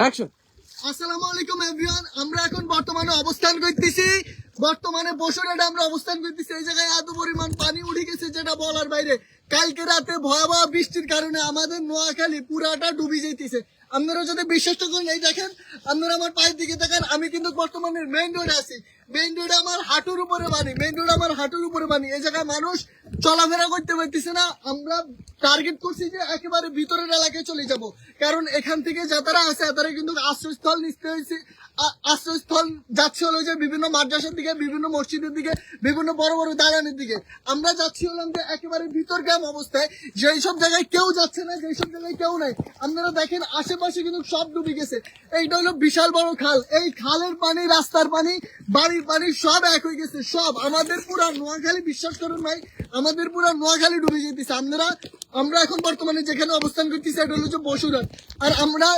Action আসসালামু আলাইকুম everyone আমরা এখন বর্তমানে অবস্থান করতেছি। বর্তমানে বসুরহাটে আমরা অবস্থান করতেছি। এই জায়গায় এত পরিমাণ পানি উঠে গেছে যেটা বলার বাইরে। কালকে রাতে ভয়াবহ বৃষ্টির কারণে আমাদের নোয়াখালী পুরাটা ডুবে যেতেছে আপনারা যদি বিশ্বাস করেন, এই দেখেন, আপনারা আমার পায়ের দিকে দেখেন আমি কিন্তু বর্তমানে মেইন রোডে আছি। আমার হাঁটুর উপরে বানি আমার হাঁটুর উপরে বানি এই জায়গায় মানুষ চলাফেরা করতে পারতেছে না। আমরা টার্গেট করছি যে একেবারে ভিতরের এলাকায় চলে যাব। কারণ এখান থেকে যাতারা আছে, তারা কিন্তু আশ্রয়স্থল নিতে হয়েছে। আশ্রয়স্থল যাচ্ছে হলো যে বিভিন্ন মাদ্রাসার দিকে, বিভিন্ন মসজিদের দিকে, বিভিন্ন বড় বড় দালানের দিকে। আমরা যাচ্ছি হলাম যে একেবারে ভিতর গ্রাম অবস্থায়। যেই সব জায়গায় কেউ যাচ্ছে না, যেই সব জায়গায় কেউ নাই। আপনারা দেখেন আশেপাশে কিন্তু সব ডুবে গেছে। এইটা হলো বিশাল বড় খাল। এই খালের পানি, রাস্তার পানি বাড়ির পানি সব এক হয়ে গেছে, সব। আমাদের পুরা নোয়াখালী, বিশ্বাস করুন ভাই, আমাদের পুরা নোয়াখালী ডুবে যেতেছে। আপনারা, আমরা এখন বর্তমানে যেখানে অবস্থান করতেছি, এটা হলো যে বসুরহাট। আর আমরা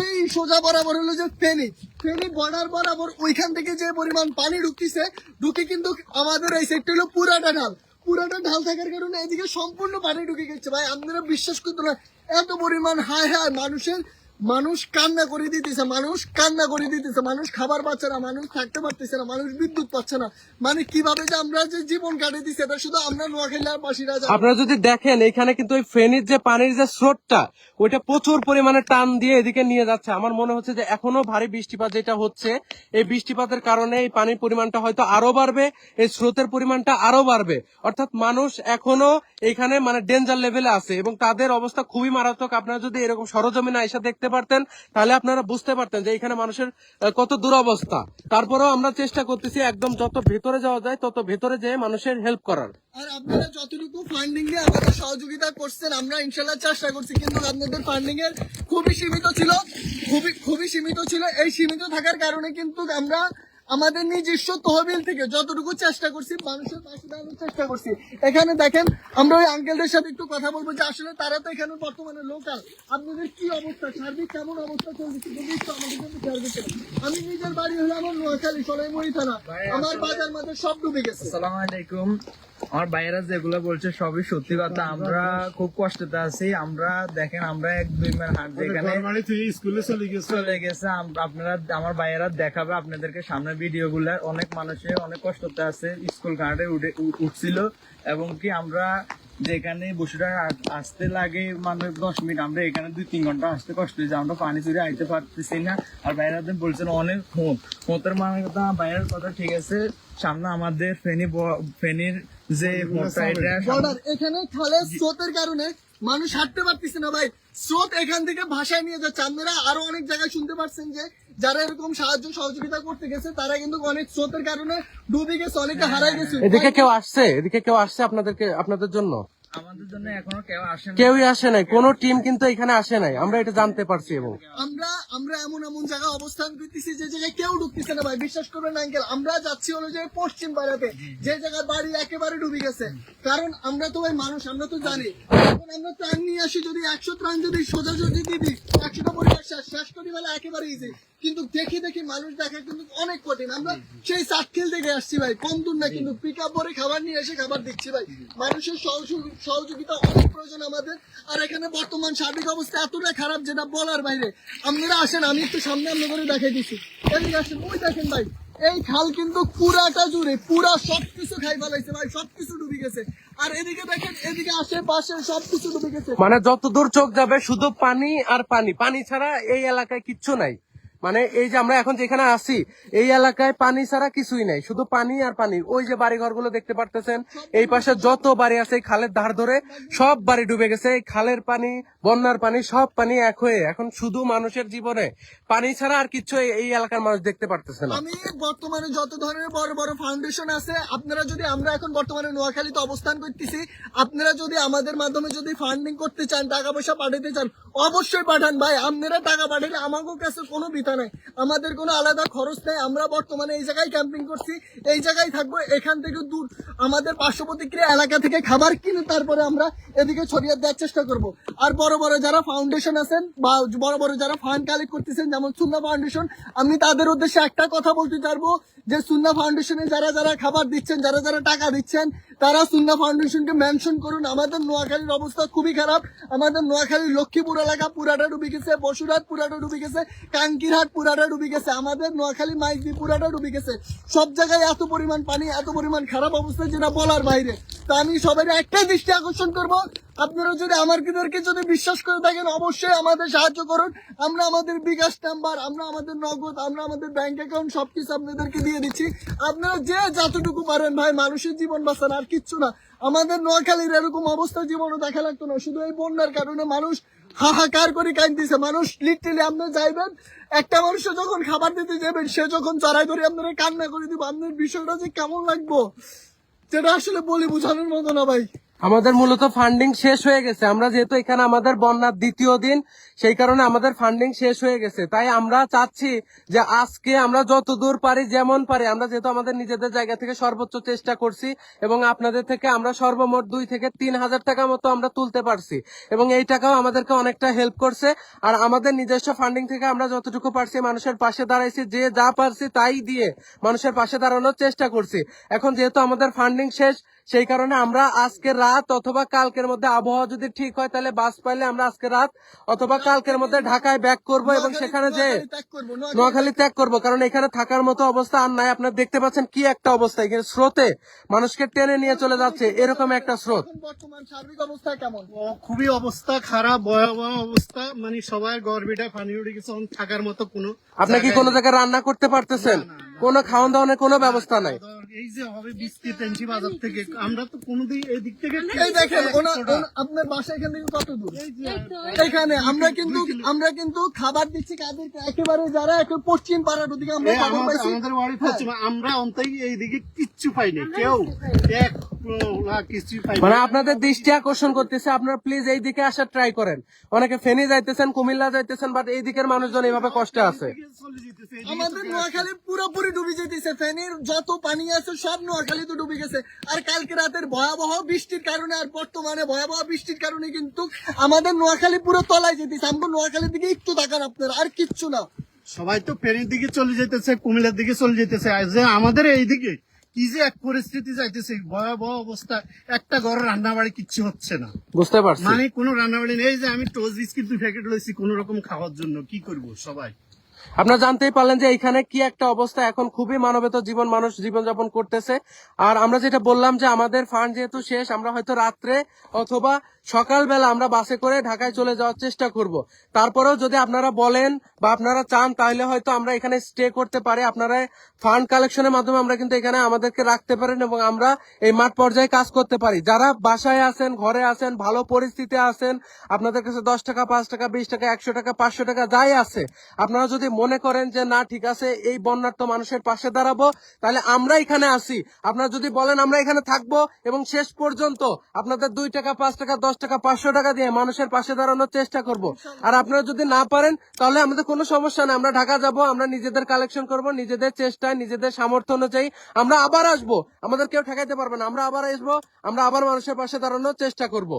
এই সোজা বরাবর হলো যে ফেনী। ফেনী বর্ডার বরাবর ওইখান থেকে যে পরিমাণ পানি ঢুকতেছে, ঢুকে কিন্তু আমাদের এই সাইডটা হলো পুরাটা ঢাল। পুরাটা ঢাল থাকার কারণে এদিকে সম্পূর্ণ পানি ঢুকে গেছে ভাই। আপনারা বিশ্বাস করতে না এত পরিমাণ হায় হায় মানুষের মানুষ কান্না করে দিতেছে, মানুষ কান্না করে দিতেছে, মানুষ খাবার পাচ্ছে না, মানুষ থাকতে পারতেছে না, মানুষ বিদ্যুৎ পাচ্ছে না। মানে কীভাবে যে আমরা যে জীবন কাটে দিচ্ছি এটা শুধু আমরা নোয়াখালীর বাসীরা। আপনারা যদি দেখেন, এখানে কিন্তু ওই ফেনীর যে পানির যে স্রোতটা, ওইটা প্রচুর পরিমাণে টান দিয়ে এদিকে নিয়ে যাচ্ছে। আমার মনে হচ্ছে যে এখনও ভারী বৃষ্টিপাত যেটা হচ্ছে, এই বৃষ্টিপাতের কারণে এই পানির পরিমাণটা হয়তো আরও বাড়বে, এই স্রোতের পরিমাণটা আরও বাড়বে। অর্থাৎ মানুষ এখনও এখানে মানে ডেঞ্জার লেভেলে আছে এবং তাদের অবস্থা খুবই মারাত্মক। আপনারা যদি এরকম সরজমিনে এসে দেখতে পারতেন, তাহলে আপনারা বুঝতে পারতেন যে এখানে মানুষের কত দুরবস্থা। তারপরেও আমরা চেষ্টা করতেছি একদম যত ভেতরে যাওয়া যায়, তত ভেতরে যেয়ে মানুষের হেল্প করার। আর আপনারা যতটুকু ফান্ডিং এ আমাদের সহযোগিতা করছেন, আমরা ইনশাল্লাহ চেষ্টা করছি। কিন্তু আপনাদের ফান্ডিং এর খুবই সীমিত ছিল, খুবই খুবই সীমিত ছিল। এই সীমিত থাকার কারণে কিন্তু আমরা আমাদের নিজস্ব তহবিল থেকে যতটুকু চেষ্টা করছি মানুষের পাশে দাঁড়ানোর চেষ্টা করছি। এখানে দেখেন আমরা ওই আঙ্কেলদের সাথে একটু কথা বলব যে আসলে তারা তো এখানে বর্তমানে লোকাল আপনাদের কি অবস্থা? সার্বিক কেমন অবস্থা চলছে? যদি একটু আমাদের জন্য খেয়াল করতে। আমি নিজের বাড়ি হলে আমার নোয়াখালী সরাইমুড়ি থানা। আমার বাজার মাঝে সব ডুবে গেছে। আসসালামু আলাইকুম। আমার ভাইয়েরা যেগুলো বলছে সবই সত্যি কথা। আমরা খুব কষ্টতে আছি। আমরা দেখেন আমরা এক দুই মাস হাট যেখানে স্কুলে চলে গেছে। চলে গেছে। আপনারা আমার ভাইয়েরা দেখাবে আপনাদেরকে সামনে ভিডিও গুলা অনেক মানুষের অনেক কষ্টতে আছে। স্কুল ঘাটে উঠে উঠছিল। এবং কি আমরা যেখানে বসুরা আসতে লাগে মানে দশ মিনিট আমরা এখানে দুই তিন ঘণ্টা আসতে কষ্ট হয়েছে। আমরা পানি চুরি আইতে পারতেছি না। আর বাইরে বলছেন অনেক হোঁত হোঁতের মানে কথা বাইরের কথা ঠিক আছে। সামনে আমাদের ফেনী ফেনীর যে এখানে খালে স্রোতের কারণে মানুষ হাঁটতে পারতেছে না ভাই। স্রোত এখান থেকে ভাষায় নিয়ে যাচ্ছে। আপনারা আরও অনেক জায়গায় শুনতে পারছেন যে যারা এরকম সাহায্য সহযোগিতা করতে গেছে তারা কিন্তু অনেক স্রোতের কারণে ডুবে গেছে অনেকে হারাই গেছে। এদিকে কেউ আসছে এদিকে কেউ আসছে আপনাদেরকে আপনাদের জন্য? আমাদের জন্য এখনও কেউ কেউই আসে নাই। কোন টিম কিন্তু এখানে আসে নাই। আমরা এটা জানতে পারছি এবং। আমরা আমরা এমন এমন জায়গায় অবস্থান করতেছি যে জায়গায় কেউ ঢুকতেছে না ভাই। বিশ্বাস করবেন না আঙ্কেল। আমরা যাচ্ছি হলো যে পশ্চিম পাড়াতে। যে জায়গায় বাড়ি একেবারে ডুবে গেছে। কারণ আমরা তো ভাই মানুষ আমরা তো জানি। এখন আমরা ত্রাণ নিয়ে আসি যদি একশো ত্রাণ যদি সোজা যদি দিই একশোটা পরিবার শেষ শেষ করি বেলা একেবারে ইজি কিন্তু দেখি দেখি মানুষ দেখা কিন্তু অনেক কঠিন। আমরা সেই সাতখিল থেকে আসছি ভাই। কম দূর না কিন্তু পিক আপ করে খাবার নিয়ে এসে খাবার দিচ্ছি ভাই। মানুষের সহযোগিতা অনেক প্রয়োজন আমাদের। আর এখানে বর্তমান সার্বিক অবস্থা এতটা খারাপ যেটা বলার বাইরে। আপনারা আসেন আমি একটু সামনে আপনাদের দেখাই দিচ্ছি। এদিকে আসেন ওই দেখেন ভাই এই খাল কিন্তু পুরাটা জুড়ে পুরা সবকিছু খাই ফেলাইছে ভাই সবকিছু ডুবে গেছে। আর এদিকে দেখেন এদিকে আশেপাশে সবকিছু ডুবে গেছে। মানে যত দূর চোখ যাবে শুধু পানি আর পানি। পানি ছাড়া এই এলাকায় কিচ্ছু নাই। মানে এই যে আমরা এখন যেখানে আছি, এই এলাকায় পানি ছাড়া কিছুই নাই। শুধু পানি আর পানি। ওই যে বাড়ি ঘরগুলো দেখতে পারতেছেন, এই পাশে যত বাড়ি আছে খালের ধার ধরে সব বাড়ি ডুবে গেছে। খালের পানি, বন্যার পানি, সব পানি এক হয়ে এখন শুধু মানুষের জীবনে। পানি ছাড়া আর কিছু এই- এলাকার মানুষ দেখতে পারতেছে না। আমি বর্তমানে যত ধরনের বড় বড় ফাউন্ডেশন আছে, আপনারা যদি আমরা এখন বর্তমানে নোয়াখালীতে অবস্থান করতেছি, আপনারা যদি আমাদের মাধ্যমে যদি ফান্ডিং করতে চান, টাকা পয়সা পাঠাতে চান, অবশ্যই পাঠান ভাই। আপনারা টাকা পাঠালে আমাদের কাছে কোনো বিতা কথা নাই। আমাদের কোনো আলাদা খরচ নেই। আমরা বর্তমানে এই জায়গায় ক্যাম্পিং করছি, এই জায়গায় থাকব, এখান থেকে দূর। আমাদের পার্শ্ব এলাকা থেকে খাবার কিনে তারপরে আমরা এদিকে ছড়িয়ে দেওয়ার চেষ্টা করব। আর বড় বড় যারা ফাউন্ডেশন আছেন বা বড় বড় যারা ফান্ড কালেক্ট করতেছেন, যেমন সুন্না ফাউন্ডেশন আমি তাদের উদ্দেশ্যে একটা কথা বলতে চাইব যে, সুন্না ফাউন্ডেশনে যারা যারা খাবার দিচ্ছেন, যারা যারা টাকা দিচ্ছেন, তারা সুন্না ফাউন্ডেশনকে মেনশন করুন। আমাদের নোয়াখালীর অবস্থা খুবই খারাপ। আমাদের নোয়াখালীর লক্ষ্মীপুর এলাকা পুরাটা ডুবে গেছে বসুরহাট পুরাটা ডুবে গেছে কাঙ্কিরহাট পুরাটা ডুবে গেছে। আমাদের নোয়াখালী মাইক দিয়ে পুরাটা ডুবে গেছে। সব জায়গায় এত পরিমাণ পানি, এত পরিমাণ খারাপ অবস্থা যেটা বলার বাইরে। তা আমি সবাই একটাই দৃষ্টি আকর্ষণ করব আপনারা যদি আমার আমাদেরকে যদি বিশ্বাস করে থাকেন, অবশ্যই আমাদের সাহায্য করুন। আমরা আমাদের বিকাশ নাম্বার, আমরা আমাদের নগদ, আমরা আমাদের ব্যাংক অ্যাকাউন্ট সবকিছু আপনাদেরকে দিয়ে দিচ্ছি। আপনারা যে যতটুকু পারেন ভাই, মানুষের জীবন বাঁচান, আর কিচ্ছু না। আমাদের নোয়াখালীর এরকম অবস্থা জীবনও দেখা লাগতো না। শুধু এই বন্যার কারণে মানুষ হাহাকার করে কাঁদতেছে। মানুষ লিটারেলি আপনি যাইবেন, একটা মানুষে যখন খাবার দিতে যাবেন, সে যখন চড়াই ধরে আপনারা কান্না করে দিব। আপনার বিষয়টা যে কেমন লাগবো যেটা আসলে বলি বোঝানোর মতো না ভাই। আমাদের মূলত ফান্ডিং শেষ হয়ে গেছে। আমরা যেহেতু এখানে আমাদের বন্যার দ্বিতীয় দিন, সেই কারণে আমাদের ফান্ডিং শেষ হয়ে গেছে। তাই আমরা চাচ্ছি যে আজকে আমরা যত দূর পারি, যেমন পারি, আমরা যেহেতু আমাদের নিজেদের জায়গা থেকে সর্বোচ্চ চেষ্টা করছি এবং আপনাদের থেকে আমরা সর্বমোট দুই থেকে তিন হাজার টাকা মতো আমরা তুলতে পারছি এবং এই টাকাও আমাদেরকে অনেকটা হেল্প করছে। আর আমাদের নিজস্ব ফান্ডিং থেকে আমরা যতটুকু পারছি মানুষের পাশে দাঁড়াইছি, যে যা পারছি তাই দিয়ে মানুষের পাশে দাঁড়ানোর চেষ্টা করছি। এখন যেহেতু আমাদের ফান্ডিং শেষ সেই কারণে আমরা আজকে রাত অথবা কালকের মধ্যে আবহাওয়া যদি ঠিক হয় তাহলে বাস পাইলে আমরা আজকে রাত অথবা কালকের মধ্যে ঢাকায় ব্যাক করব এবং সেখানে যে নোয়াখালী ত্যাগ করব, কারণ এখানে থাকার মতো অবস্থা আর নাই। আপনারা দেখতে পাচ্ছেন কি একটা অবস্থা। এখানে স্রোতে মানুষকে টেনে নিয়ে চলে যাচ্ছে এরকম একটা স্রোত। বর্তমান সার্বিক অবস্থা কেমন? খুবই অবস্থা খারাপ ভয়াবহ অবস্থা। মানে সবাই গর্বিটা পানি উঠে গেছে থাকার মতো কোনো আপনি কি কোনো জায়গায় রান্না করতে পারতেছেন? কোনো খাওয়ান দাওয়ানের কোনো ব্যবস্থা নাই। এই যে হবে বিস্কিট এনেছি বাজার থেকে আমরা তো কোনোদিন এই দিক থেকে এই দেখেন আপনার বাসা এখান থেকে কত দূর? এখানে আমরা কিন্তু আমরা কিন্তু খাবার দিচ্ছি কাদেরকে? একেবারে যারা একটু পশ্চিম পাড়ার ওদিকে আমরা খাবার পাইছি। আমাদের বাড়ি পশ্চিম আমরা অন্তই এইদিকে কিচ্ছু পাইনি কেউ। এক মানে আপনাদের দৃষ্টি আকর্ষণ করতেছে আপনারা প্লিজ এই দিকে আসার ট্রাই করেন। অনেকে ফেনী যাইতেছেন কুমিল্লা যাইতেছেন বাট এই দিকের মানুষজন এইভাবে কষ্টে আছে। আমাদের নোয়াখালী পুরোপুরি ডুবে যেতেছে ফেনীর যত পানি আছে সব নোয়াখালী তো ডুবে গেছে। আর কালকে রাতের ভয়াবহ বৃষ্টির কারণে আর বর্তমানে ভয়াবহ বৃষ্টির কারণে কিন্তু আমাদের নোয়াখালী পুরো তলায় যেতেছে। আমাকে নোয়াখালীর দিকে একটু তাকান আপনার আর কিচ্ছু না। সবাই তো ফেনীর দিকে চলে যেতেছে কুমিল্লার দিকে চলে যেতেছে। আর যে আমাদের এইদিকে কি যে এক পরিস্থিতি যাইতেছে ভয়াবহ অবস্থা একটা ঘর রান্না বাড়ি কিচ্ছু হচ্ছে না। বুঝতে পারছি। মানে কোনো রান্না বাড়ি নেই যে আমি টোস্ট বিস্কিট দুই প্যাকেট লইছি কোন রকম খাওয়ার জন্য কি করব সবাই? আপনারা জানতেই পারলেন যে এখানে কি একটা অবস্থা এখন খুবই মানবেত জীবন মানুষ জীবন যাপন করতেছে। আর আমরা যেটা বললাম যে আমাদের ফান্ড যেহেতু শেষ আমরা হয়তো রাত্রে অথবা সকালবেলা আমরা বাসে করে ঢাকায় চলে যাওয়ার চেষ্টা করব। তারপরেও যদি আপনারা বলেন বা আপনারা চান, তাহলে হয়তো আমরা এখানে স্টে করতে পারি। আপনারা ফান্ড কালেকশনের মাধ্যমে আমরা কিন্তু এখানে আমাদেরকে রাখতে পারেন এবং আমরা এই মাঠ পর্যায়ে কাজ করতে পারি। যারা বাসায় আছেন, ঘরে আছেন, ভালো পরিস্থিতি আছেন, আপনাদের কাছে দশ টাকা, পাঁচ টাকা, বিশ টাকা, একশো টাকা, পাঁচশো টাকা যাই আছে, আপনারা যদি মনে করেন যে, না, ঠিক আছে, এই বন্যার্থ মানুষের পাশে দাঁড়াবো, তাহলে আমরা এখানে আসি আপনারা যদি বলেন, আমরা এখানে থাকব এবং শেষ পর্যন্ত আপনাদের দুই টাকা, পাঁচ টাকা দশ টাকা, পাঁচশো টাকা দিয়ে মানুষের পাশে দাঁড়ানোর চেষ্টা করব। আর আপনারা যদি না পারেন, তাহলে আমাদের কোনো সমস্যা নেই। আমরা ঢাকা যাব, আমরা নিজেদের কালেকশন করব, নিজেদের চেষ্টায়, নিজেদের সামর্থ্য অনুযায়ী আমরা আবার আসব। আমাদের কেউ ঠেকাইতে পারবে না। আমরা আবার আসব, আমরা আবার মানুষের পাশে দাঁড়ানোর চেষ্টা করব।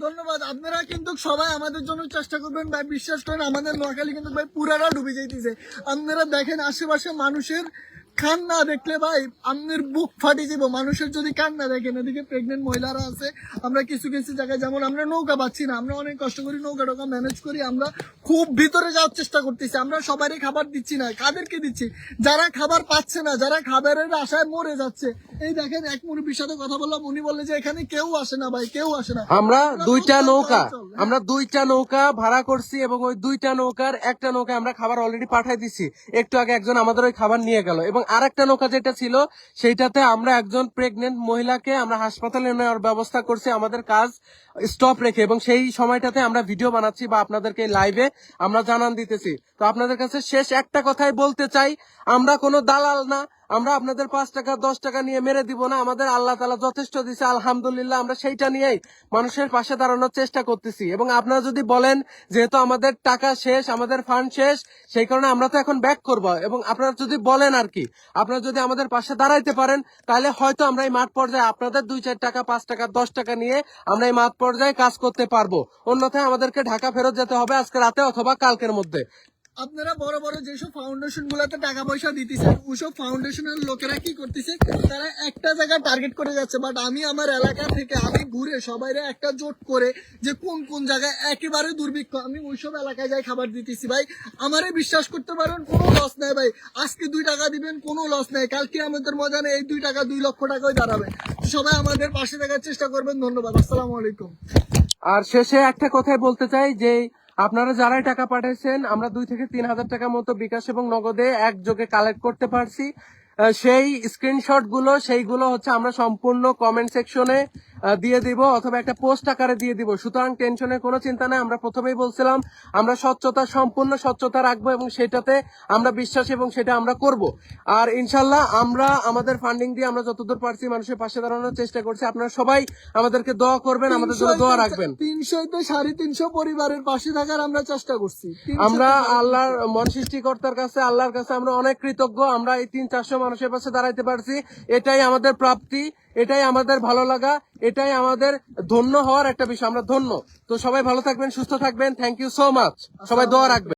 ধন্যবাদ। আপনারা কিন্তু সবাই আমাদের জন্য চেষ্টা করবেন, ভাই। বিশ্বাস করেন, আমাদের নোয়াখালী কিন্তু ভাই পুরাটা ডুবে যাইতেছে। আপনারা দেখেন আশেপাশে মানুষের কান্না দেখলে ভাই আপনার বুক ফাটি যাব মানুষের যদি কান্না দেখেন এদিকে প্রেগনেন্ট মহিলারা আছে আমরা কিছু কিছু জায়গায় যেমন আমরা নৌকা পাচ্ছি না আমরা অনেক কষ্ট করি নৌকা টোকা ম্যানেজ করি আমরা খুব ভিতরে যাওয়ার চেষ্টা করতেছি আমরা সবারই খাবার দিচ্ছি না কাদেরকে দিচ্ছি? যারা খাবার পাচ্ছে না যারা খাবারের আশায় মরে যাচ্ছে। এই দেখেন এক মুরব্বীর সাথে কথা বললাম উনি বললে যে এখানে কেউ আসে না ভাই কেউ আসে না। আমরা দুইটা নৌকা। আমরা দুইটা নৌকা ভাড়া করছি এবং ওই দুইটা নৌকার একটা নৌকায় আমরা খাবার অলরেডি পাঠাই দিছি। একটু আগে একজন আমাদের ওই খাবার নিয়ে গেল এবং আরেকটা নৌকা যেটা ছিল, সেইটাতে আমরা একজন প্রেগনেন্ট মহিলাকে আমরা হাসপাতালে নেওয়ার ব্যবস্থা করছি, আমাদের কাজ স্টপ রেখে এবং সেই সময়টাতে আমরা ভিডিও বানাচ্ছি বা আপনাদেরকে লাইভে আমরা জানান দিতেছি। তো আপনাদের কাছে শেষ একটা কথাই বলতে চাই, আমরা কোনো দালাল না আমরা আপনাদের পাঁচ টাকা, দশ টাকা নিয়ে মেরে দিব না, আমাদের আল্লাহ তালা যথেষ্ট দিছে, আলহামদুলিল্লাহ আমরা সেইটা নিয়েই মানুষের পাশে দাঁড়ানোর চেষ্টা করতেছি। এবং আপনারা যদি বলেন, যেহেতু আমাদের টাকা শেষ, আমাদের ফান্ড শেষ, সেই কারণে আমরা তো এখন ব্যাক করব। এবং আপনারা যদি বলেন আর কি, আপনারা যদি আমাদের পাশে দাঁড়াইতে পারেন, তাহলে হয়তো আমরা এই মাঠ পর্যায়ে আপনাদের দুই, চার টাকা, পাঁচ টাকা, দশ টাকা নিয়ে আমরা এই মাঠ পর্যায়ে কাজ করতে পারব। অন্যথায় আমাদেরকে ঢাকা ফেরত যেতে হবে আজকে রাতে অথবা কালকের মধ্যে। আপনারা বড় বড় যেসব ফাউন্ডেশন গুলাতে টাকা পয়সা দিতেছেন ওইসব ফাউন্ডেশনের লোকেরা কি করতেছে? তারা একটা জায়গা টার্গেট করে যাচ্ছে বাট আমি আমার এলাকা থেকে আমি ঘুরে সবাইরে একটা জোট করে যে কোন কোন জায়গায় একেবারে দুর্ভিক্ষ, আমি ওইসব এলাকায় যাই খাবার দিতেছি। ভাই, আমারে বিশ্বাস করতে পারেন, কোনো লস নাই ভাই। আজকে দুই টাকা দিবেন, কোনো লস নাই। কালকে আমাদের মজানে এই দুই টাকা, দুই লক্ষ টাকায় দাঁড়াবে। সবাই আমাদের পাশে থাকার চেষ্টা করবেন। ধন্যবাদ। আসসালামু আলাইকুম। আর শেষে একটা কথাই বলতে চাই যে আপনারা যারাই টাকা পাঠাইছেন, আমরা দুই থেকে তিন হাজার টাকা মতো বিকাশ এবং নগদে একযোগে কালেক্ট করতে পারছি। সেই স্ক্রিনশটগুলো সেইগুলো হচ্ছে আমরা সম্পূর্ণ কমেন্ট সেকশনে দিয়ে দিব অথবা একটা পোস্ট আকারে দিয়ে দিব। সুতরাং টেনশনের কোনো চিন্তা নেই আমরা প্রথমেই বলছিলাম আমরা স্বচ্ছতা সম্পূর্ণ স্বচ্ছতা রাখব এবং সেটাতে আমরা বিশ্বাস এবং সেটা আমরা করব। আর ইনশাল্লাহ আমরা আমাদের ফান্ডিং দিয়ে আমরা যতদূর পারছি মানুষের পাশে দাঁড়ানোর চেষ্টা করছি। আপনারা সবাই আমাদেরকে দোয়া করবেন আমাদের জন্য দোয়া রাখবেন। তিনশোতে সাড়ে তিনশো পরিবারের পাশে থাকার আমরা চেষ্টা করছি। আমরা আল্লাহর মন সৃষ্টিকর্তার কাছে আল্লাহর কাছে আমরা অনেক কৃতজ্ঞ। আমরা এই তিন চারশো মানুষের পাশে দাঁড়াইতে পারছি। এটাই আমাদের প্রাপ্তি, এটাই আমাদের ভালো লাগা, এটাই আমাদের ধন্য হওয়ার একটা বিষয়, আমরা ধন্য। তো সবাই ভালো থাকবেন, সুস্থ থাকবেন থ্যাংক ইউ সো মাচ সবাই দোয়া রাখবেন।